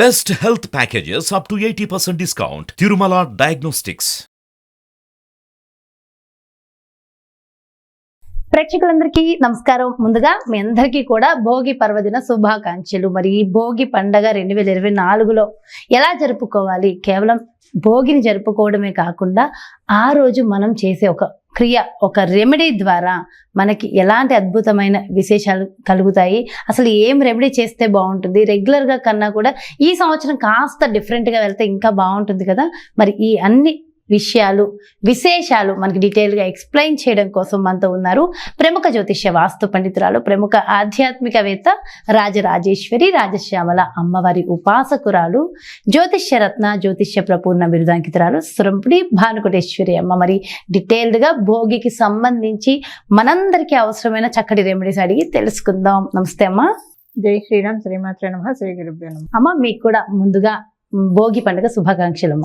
Best health packages up to eighty percent discount Tirumala diagnostics ప్రేక్షకులందరికీ నమస్కారం. ముందుగా మీ అందరికీ కూడా భోగి పర్వదిన శుభాకాంక్షలు. మరి ఈ భోగి పండగ రెండు వేల ఇరవై నాలుగులో ఎలా జరుపుకోవాలి? కేవలం భోగిని జరుపుకోవడమే కాకుండా ఆ రోజు మనం చేసే ఒక క్రియ ఒక రెమెడీ ద్వారా మనకి ఎలాంటి అద్భుతమైన విశేషాలు కలుగుతాయి? అసలు ఏం రెమెడీ చేస్తే బాగుంటుంది? రెగ్యులర్గా కన్నా కూడా ఈ సంవత్సరం కాస్త డిఫరెంట్గా వెళ్తే ఇంకా బాగుంటుంది కదా? మరి ఈ అన్ని విషయాలు విశేషాలు మనకి డీటెయిల్గా ఎక్స్ప్లెయిన్ చేయడం కోసం మనతో ఉన్నారు ప్రముఖ జ్యోతిష్య వాస్తు పండితురాలు ప్రముఖ ఆధ్యాత్మికవేత్త రాజరాజేశ్వరి రాజశ్యామల అమ్మవారి ఉపాసకురాలు జ్యోతిష్య రత్న జ్యోతిష్య ప్రపూర్ణ బిరుదాంకితురాలు సురంపుడి భానుకోటేశ్వరి అమ్మ. మరి డీటెయిల్డ్గా భోగికి సంబంధించి మనందరికీ అవసరమైన చక్కటి రెమెడీస్ అడిగి తెలుసుకుందాం. నమస్తే అమ్మ. జై శ్రీరామ్. శ్రీమాత్రే నమ. శ్రీ గురుభ్యో అమ్మ మీకు కూడా ముందుగా భోగి పండుగ శుభాకాంక్షలు అమ్మ.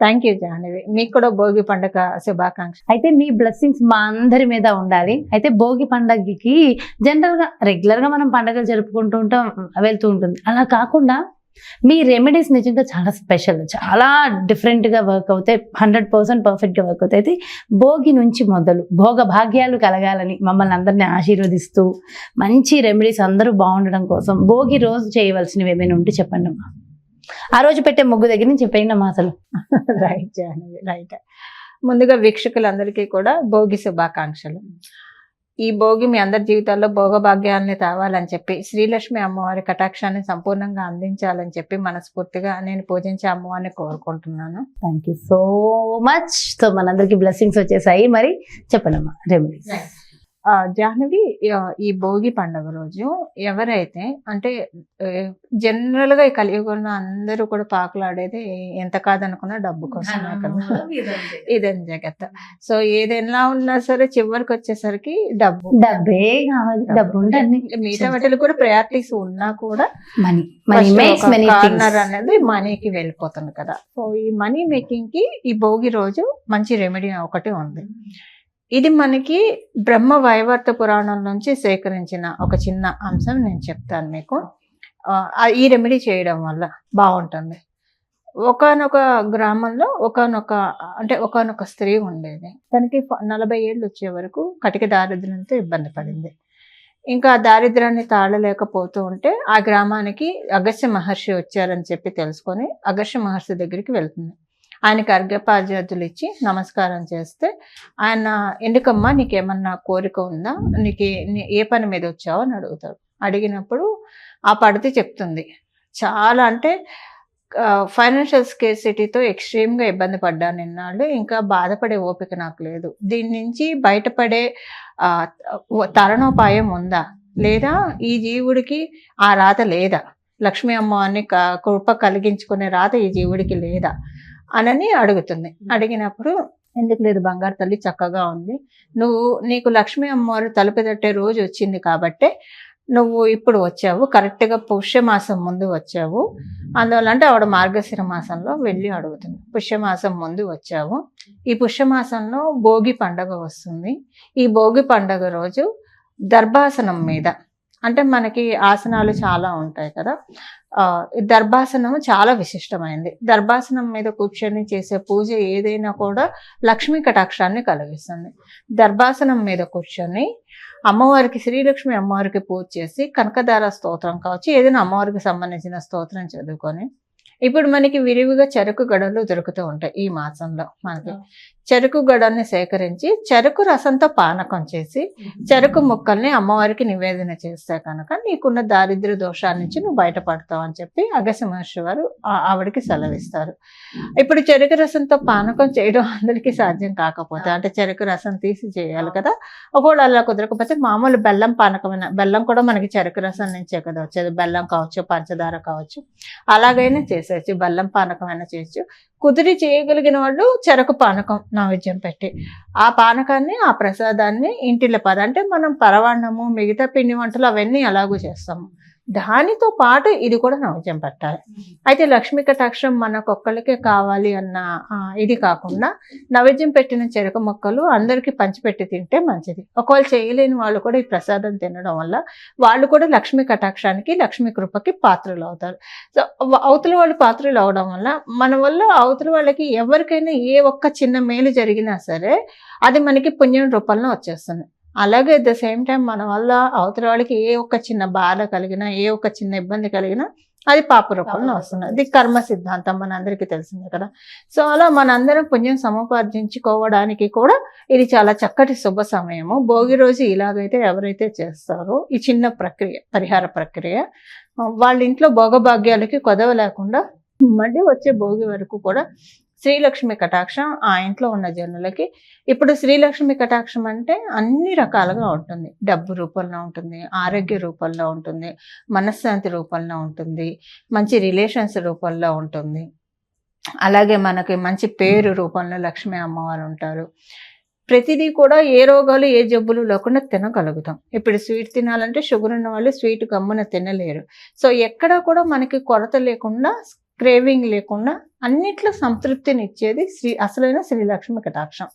థ్యాంక్ యూ జాహ్నవి మీకు కూడా భోగి పండుగ శుభాకాంక్ష అయితే మీ బ్లెస్సింగ్స్ మా అందరి మీద ఉండాలి. అయితే భోగి పండుగకి జనరల్గా రెగ్యులర్గా మనం పండగలు జరుపుకుంటూ ఉంటాం వెళ్తూ ఉంటుంది. అలా కాకుండా మీ రెమెడీస్ నిజంగా చాలా స్పెషల్ చాలా డిఫరెంట్గా వర్క్ అవుతాయి. హండ్రెడ్ పర్సెంట్ పర్ఫెక్ట్గా వర్క్ అవుతాయి. అయితే భోగి నుంచి మొదలు భోగ భాగ్యాలు కలగాలని మమ్మల్ని అందరినీ ఆశీర్వదిస్తూ మంచి రెమెడీస్ అందరూ బాగుండడం కోసం భోగి రోజు చేయవలసినవి ఏమైనా ఉంటే చెప్పండి అమ్మా ఆ రోజు పెట్టే ముగ్గు దగ్గర నుంచి అమ్మా అసలు రైట్ జాహ్నవి రైట్ ముందుగా వీక్షకులందరికీ కూడా భోగి శుభాకాంక్షలు. ఈ భోగి మీ అందరి జీవితాల్లో భోగభాగ్యాలని తేవాలని చెప్పి శ్రీలక్ష్మి అమ్మవారి కటాక్షాన్ని సంపూర్ణంగా అందించాలని చెప్పి మనస్ఫూర్తిగా నేను పూజించే అమ్మవారిని కోరుకుంటున్నాను. Thank you so much so మనందరికి బ్లెస్సింగ్స్ వచ్చేసాయి. మరి చెప్పండి అమ్మా రెమెడీస్ జాహ్నవి ఈ భోగి పండుగ రోజు ఎవరైతే అంటే జనరల్గా ఈ కలియుగంలో అందరూ కూడా పాకులాడేది ఎంత కాదనుకున్నా డబ్బు కోసమే కదా. ఇదేం జగత్. సో ఏదైనా ఉన్నా సరే చివరికి వచ్చేసరికి డబ్బు. డబ్బే కావాలి డబ్బు. మిగతా వాటిలో కూడా ప్రయారిటీస్ ఉన్నా కూడా money money makes many corner అనేది మనీకి వెళ్ళిపోతుంది కదా. సో ఈ మనీ మేకింగ్కి ఈ భోగి రోజు మంచి రెమెడీ ఒకటి ఉంది. ఇది మనకి బ్రహ్మ వైవర్త పురాణం నుంచి సేకరించిన ఒక చిన్న అంశం నేను చెప్తాను మీకు. ఈ రెమెడీ చేయడం వల్ల బాగుంటుంది. ఒకనొక గ్రామంలో ఒకనొక అంటే ఒకనొక స్త్రీ ఉండేది. తనకి నలభై ఏళ్ళు వచ్చే వరకు కటిక దారిద్ర్యంతో ఇబ్బంది పడింది. ఇంకా ఆ దారిద్ర్యాన్ని తాళలేకపోతూ ఉంటే ఆ గ్రామానికి అగస్త్య మహర్షి వచ్చారని చెప్పి తెలుసుకొని అగస్య మహర్షి దగ్గరికి వెళ్తుంది. ఆయనకి అర్ఘ్యపాద్యాదులు ఇచ్చి నమస్కారం చేస్తే ఆయన ఎందుకమ్మా నీకేమన్నా కోరిక ఉందా? నీకు నీ- ఏ పని మీద వచ్చావు అని అడుగుతాడు. అడిగినప్పుడు ఆ పడితే చెప్తుంది. చాలా అంటే ఫైనాన్షియల్ స్కేసిటీతో ఎక్స్ట్రీమ్గా ఇబ్బంది పడ్డాను నిన్నాళ్ళు ఇంకా బాధపడే ఓపిక నాకు లేదు. దీని నుంచి బయటపడే తరణోపాయం ఉందా? లేదా ఈ జీవుడికి ఆ రాత లేదా? లక్ష్మీ అమ్మవారిని క- కృప కలిగించుకునే రాత ఈ జీవుడికి లేదా? అనని అడుగుతుంది. అడిగినప్పుడు ఎందుకు లేదు బంగారు తల్లి చక్కగా ఉంది. నువ్వు నీకు లక్ష్మీ అమ్మవారు తలుపు తట్టే రోజు వచ్చింది కాబట్టే నువ్వు ఇప్పుడు వచ్చావు. కరెక్ట్గా పుష్యమాసం ముందు వచ్చావు. అందువల్ల అంటే ఆవిడ మార్గశిర మాసంలో వెళ్ళి అడుగుతుంది. పుష్యమాసం ముందు వచ్చావు. ఈ పుష్యమాసంలో భోగి పండగ వస్తుంది. ఈ భోగి పండగ రోజు దర్భాసనం మీద అంటే మనకి ఆసనాలు చాలా ఉంటాయి కదా. దర్భాసనం చాలా విశిష్టమైంది. దర్భాసనం మీద కూర్చొని చేసే పూజ ఏదైనా కూడా లక్ష్మీ కటాక్షాన్ని కలిగిస్తుంది. దర్భాసనం మీద కూర్చొని అమ్మవారికి శ్రీలక్ష్మి అమ్మవారికి పూజ చేసి కనకదార స్తోత్రం కావచ్చు ఏదైనా అమ్మవారికి సంబంధించిన స్తోత్రం చదువుకొని. ఇప్పుడు మనకి విరివిగా చెరుకు గడలు దొరుకుతూ ఉంటాయి ఈ మాసంలో మనకి. చెరుకు గడల్ని సేకరించి చెరుకు రసంతో పానకం చేసి చెరుకు ముక్కల్ని అమ్మవారికి నివేదన చేస్తే కనుక నీకున్న దారిద్ర దోషాల నుంచి నువ్వు బయటపడతావు అని చెప్పి అగస్య మహర్షి వారు ఆ- ఆవిడకి సెలవిస్తారు. ఇప్పుడు చెరుకు రసంతో పానకం చేయడం అందరికీ సాధ్యం కాకపోతే అంటే చెరుకు రసం తీసి చేయాలి కదా. ఒకవేళ అలా కుదరకపోతే మామూలు బెల్లం పానకమైన బెల్లం కూడా మనకి చెరుకు రసం నుంచే కదా వచ్చేది. బెల్లం కావచ్చు పంచదార కావచ్చు అలాగైనా చేసేయచ్చు. బెల్లం పానకమైనా చేయొచ్చు కుదిరి చేయగలిగిన వాళ్ళు చెరకు పానకం నైవేద్యం పెట్టి. ఆ పానకాన్ని ఆ ప్రసాదాన్ని ఇంటిలో పద అంటే మనం పరవాన్నము మిగతా పిండి వంటలు అవన్నీ అలాగూ చేస్తాము. దానితో పాటు ఇది కూడా నైవేద్యం పెట్టాలి. అయితే లక్ష్మీ కటాక్షం మనకొక్కళ్ళకే కావాలి అన్న ఇది కాకుండా నైవేద్యం పెట్టిన చెరుకు మొక్కలు అందరికీ పంచిపెట్టి తింటే మంచిది. ఒకవేళ చేయలేని వాళ్ళు కూడా ఈ ప్రసాదం తినడం వల్ల వాళ్ళు కూడా లక్ష్మీ కటాక్షానికి లక్ష్మీ కృపకి పాత్రలు అవుతారు. సో అవతల వాళ్ళు పాత్రలు అవడం వల్ల మన వల్ల అవతల వాళ్ళకి ఎవరికైనా ఏ ఒక్క చిన్న మేలు జరిగినా సరే అది మనకి పుణ్యం రూపంలో వచ్చేస్తుంది. అలాగే అట్ ద సేమ్ టైం మన వల్ల అవతల వాళ్ళకి ఏ ఒక్క చిన్న బాధ కలిగినా ఏ ఒక్క చిన్న ఇబ్బంది కలిగినా అది పాప రూపంలో వస్తుంది. అది కర్మ సిద్ధాంతం మన అందరికీ తెలిసిందే కదా. సో అలా మనందరం పుణ్యం సముపార్జించుకోవడానికి కూడా ఇది చాలా చక్కటి శుభ సమయము. భోగి రోజు ఇలాగైతే ఎవరైతే చేస్తారో ఈ చిన్న ప్రక్రియ పరిహార ప్రక్రియ వాళ్ళ ఇంట్లో భోగభాగ్యాలకి కొదవ లేకుండా మళ్ళీ వచ్చే భోగి వరకు కూడా శ్రీలక్ష్మి కటాక్షం ఆ ఇంట్లో ఉన్న జనులకి. ఇప్పుడు శ్రీలక్ష్మి కటాక్షం అంటే అన్ని రకాలుగా ఉంటుంది. డబ్బు రూపంలో ఉంటుంది ఆరోగ్య రూపంలో ఉంటుంది మనశ్శాంతి రూపంలో ఉంటుంది మంచి రిలేషన్స్ రూపంలో ఉంటుంది. అలాగే మనకి మంచి పేరు రూపంలో లక్ష్మీ అమ్మవారు ఉంటారు. ప్రతిదీ కూడా ఏ రోగాలు ఏ జబ్బులు లేకుండా తినగలుగుతాం. ఇప్పుడు స్వీట్ తినాలంటే షుగర్ ఉన్న వాళ్ళు స్వీట్ గమ్మున తినలేరు. సో ఎక్కడా కూడా మనకి కొరత లేకుండా క్రేవింగ్ లేకుండా అన్నిట్లో సంతృప్తిని ఇచ్చేది శ్రీ అసలైన శ్రీలక్ష్మి కటాక్షం.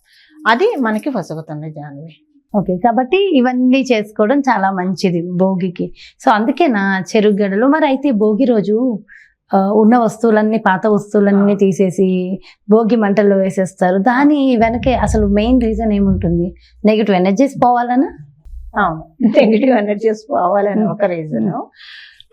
అది మనకి వసగుతుంది జాన్వి. ఓకే కాబట్టి ఇవన్నీ చేసుకోవడం చాలా మంచిది భోగికి. సో అందుకే నా చెరుగడలు మరి అయితే భోగి రోజు ఉన్న వస్తువులన్నీ పాత వస్తువులన్నీ తీసేసి భోగి మంటల్లో వేసేస్తారు. దాని వెనకే అసలు మెయిన్ రీజన్ ఏముంటుంది? నెగిటివ్ ఎనర్జీస్ పోవాలనా? అవును. నెగిటివ్ ఎనర్జీస్ పోవాలని ఒక రీజన్.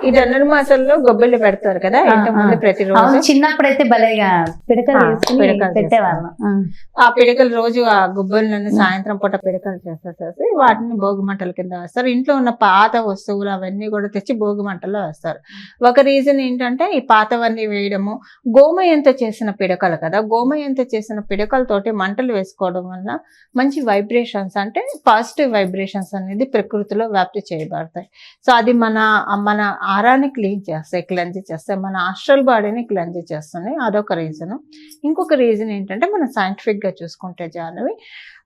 ఈ ధనుర్మాసంలో గొబ్బెలు పెడతారు కదా ఆ, ఇంత ముందు అవును ప్రతిరోజు. చిన్నప్పుడైతే భలేగా పిడకలు ఆ, వేసుకుని పిడకలు పెట్టేవాళ్ళం. ఆ, ఆ పిడకలు రోజు ఆ గుబ్బలను సాయంత్రం పూట పిడకలు చేసేసేసి వాటిని భోగి మంటల కింద వేస్తారు. ఇంట్లో ఉన్న పాత వస్తువులు అవన్నీ కూడా తెచ్చి భోగి మంటల్లో వేస్తారు. ఒక రీజన్ ఏంటంటే ఈ పాతవన్నీ వేయడము గోమయంతో చేసిన పిడకలు కదా గోమయంతో చేసిన పిడకలతోటి మంటలు వేసుకోవడం వల్ల మంచి వైబ్రేషన్స్ అంటే పాజిటివ్ వైబ్రేషన్స్ అనేది ప్రకృతిలో వ్యాప్తి చేయబడతాయి. సో అది మన మన ఆరాన్ని క్లీన్ చేస్తాయి క్లెన్జ్ చేస్తాయి మన ఆస్ట్రల్ బాడీని క్లెన్జ్ చేస్తుంది అదొక రీజను. ఇంకొక రీజన్ ఏంటంటే మనం సైంటిఫిక్గా చూసుకుంటే జానవి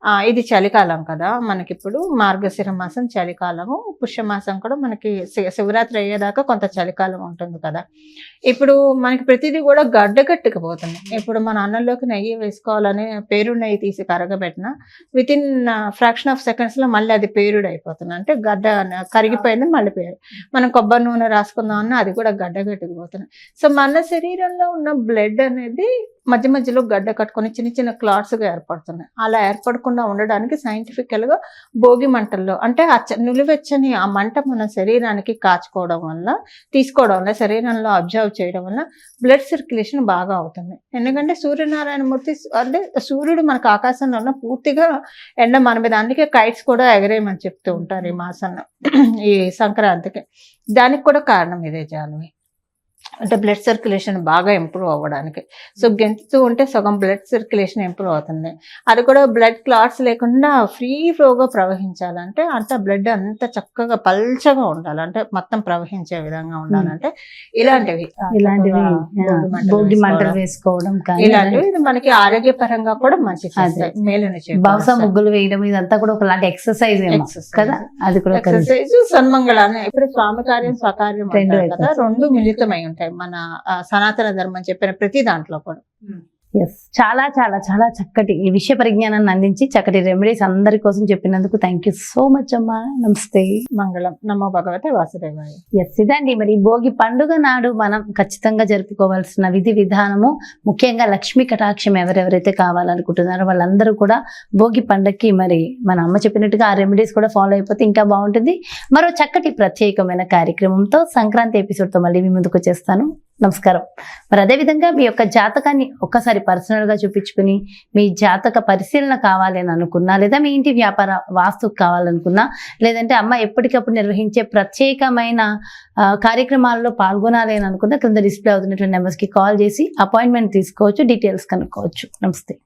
ఇది చలికాలం కదా. మనకిప్పుడు మార్గశిర మాసం చలికాలము పుష్యమాసం కూడా మనకి శి- శివరాత్రి అయ్యేదాకా కొంత చలికాలం ఉంటుంది కదా. ఇప్పుడు మనకి ప్రతిదీ కూడా గడ్డగట్టుకుపోతుంది ఇప్పుడు మన అన్నంలోకి నెయ్యి వేసుకోవాలని పేరు నెయ్యి తీసి కరగబెట్టిన విత్ ఇన్ ఫ్రాక్షన్ ఆఫ్ సెకండ్స్లో మళ్ళీ అది పేరుడు అయిపోతుంది అంటే గడ్డ కరిగిపోయింది మళ్ళీ పేరు. మనం కొబ్బరి నూనె రాసుకుందాం అన్న అది కూడా గడ్డగట్టుకుపోతుంది సో మన శరీరంలో ఉన్న బ్లడ్ అనేది మధ్య మధ్యలో గడ్డ కట్టుకొని చిన్న చిన్న క్లాట్స్గా ఏర్పడుతున్నాయి. అలా ఏర్పడకుండా ఉండడానికి సైంటిఫికల్గా భోగి మంటల్లో అంటే ఆ చ- నులివెచ్చని ఆ మంట మన శరీరానికి కాచుకోవడం వల్ల తీసుకోవడం వల్ల శరీరంలో అబ్జర్వ్ చేయడం వల్ల బ్లడ్ సర్క్యులేషన్ బాగా అవుతుంది. ఎందుకంటే సూర్యనారాయణమూర్తి అంటే సూర్యుడు మనకు ఆకాశంలో ఉన్న పూర్తిగా ఎండ మన మీద అందుకే కైట్స్ కూడా ఎగరేయమని చెప్తూ ఉంటారు ఈ మాసంలో ఈ సంక్రాంతికి. దానికి కూడా కారణం ఇదే జాన్వి. అంటే బ్లడ్ సర్క్యులేషన్ బాగా ఇంప్రూవ్ అవ్వడానికి. సో గెంతుతూ ఉంటే సగం బ్లడ్ సర్క్యులేషన్ ఇంప్రూవ్ అవుతుంది. అది కూడా బ్లడ్ క్లాట్స్ లేకుండా ఫ్రీ ఫ్లోగా ప్రవహించాలంటే అంత బ్లడ్ అంత చక్కగా పల్చగా ఉండాలి. అంటే మొత్తం ప్రవహించే విధంగా ఉండాలంటే ఇలాంటివి ఆ, ఇలాంటివి భోగి మంటలు వేసుకోవడం. ఇలాంటివి ఇది మనకి ఆరోగ్యపరంగా కూడా మంచి మేలుని బహుశా ముగ్గులు వేయడం ఇదంతా కూడా ఒకలాంటి ఎక్సర్సైజ్ కదా? అది కూడా ఎక్సర్సైజ్ సన్మంగళాన్ని. ఇప్పుడు స్వామి కార్యం స్వకార్యం అయిపోతాయి. రెండు మిళితమై ఉంటాయి. మన ఆ, సనాతన ధర్మం చెప్పిన ప్రతి దాంట్లో కూడా. ఎస్ చాలా చాలా చాలా చక్కటి ఈ విషయ పరిజ్ఞానాన్ని అందించి చక్కటి రెమెడీస్ అందరి కోసం చెప్పినందుకు థ్యాంక్ యూ సో మచ్ అమ్మా. నమస్తే మంగళం. నమో భగవతే వాసుదేవాయ. ఎస్ ఇదండి మరి భోగి పండుగ నాడు మనం ఖచ్చితంగా జరుపుకోవాల్సిన విధి విధానము. ముఖ్యంగా లక్ష్మీ కటాక్షం ఎవరెవరైతే కావాలనుకుంటున్నారో వాళ్ళందరూ కూడా భోగి పండగకి మరి మన అమ్మ చెప్పినట్టుగా ఆ రెమెడీస్ కూడా ఫాలో అయిపోతే ఇంకా బాగుంటుంది. మరో చక్కటి ప్రత్యేకమైన కార్యక్రమంతో సంక్రాంతి ఎపిసోడ్తో మళ్ళీ మీ ముందుకు వచ్చేస్తాను. నమస్కారం. మరి అదేవిధంగా మీ యొక్క జాతకాన్ని ఒక్కసారి పర్సనల్గా చూపించుకుని మీ జాతక పరిశీలన కావాలని అనుకున్నా లేదా మీ ఇంటి వ్యాపార వాస్తు కావాలనుకున్నా లేదంటే అమ్మ ఎప్పటికప్పుడు నిర్వహించే ప్రత్యేకమైన కార్యక్రమాల్లో పాల్గొనాలి అని అనుకున్నా క్రింద డిస్ప్లే అవుతున్నటువంటి నెంబర్స్కి కాల్ చేసి అపాయింట్మెంట్ తీసుకోవచ్చు డీటెయిల్స్ కనుక్కోవచ్చు. నమస్తే.